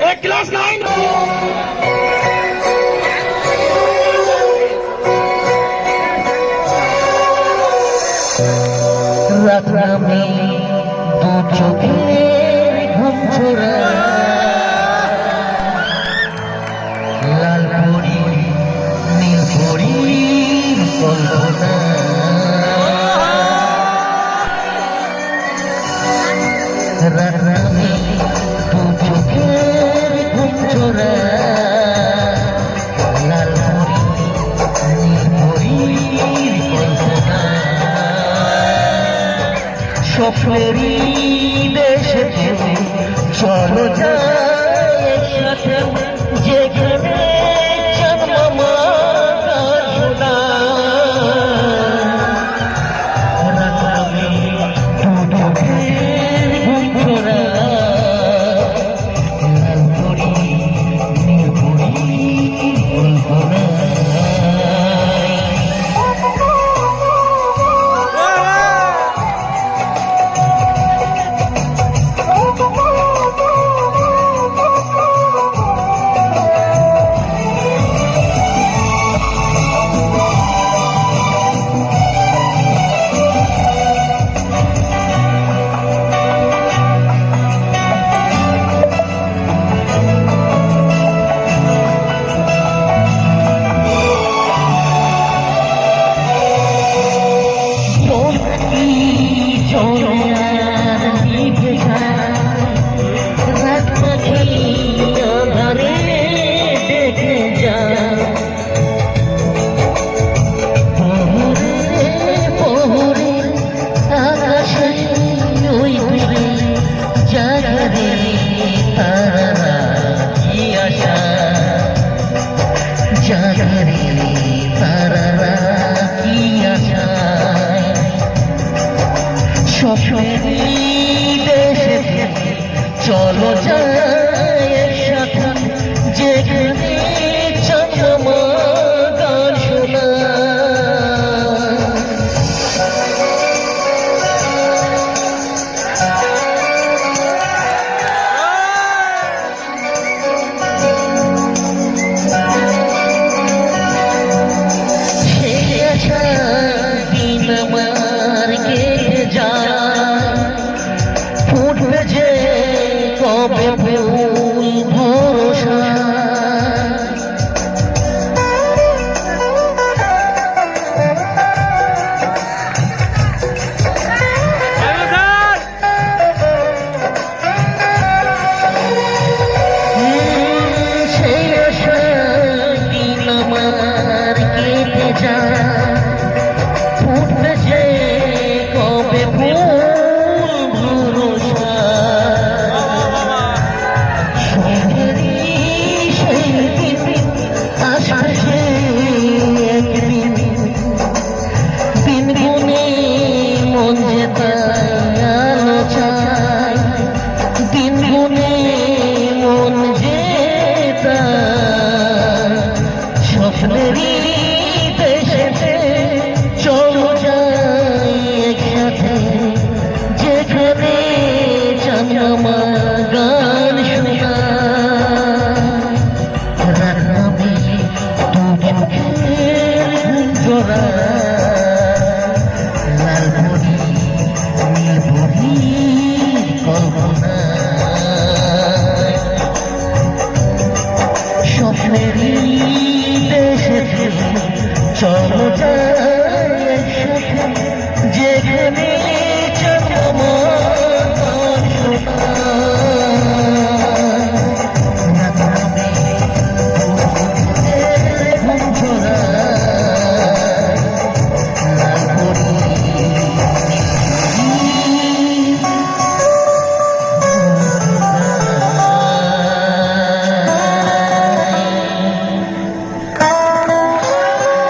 এক class nine রাত আমি দু চোখের ঘুম ছোড়া। লাল পরি স্বপ্নেরই দেশে চলো স্বপ্নে দেশে চলো যায় 什么真？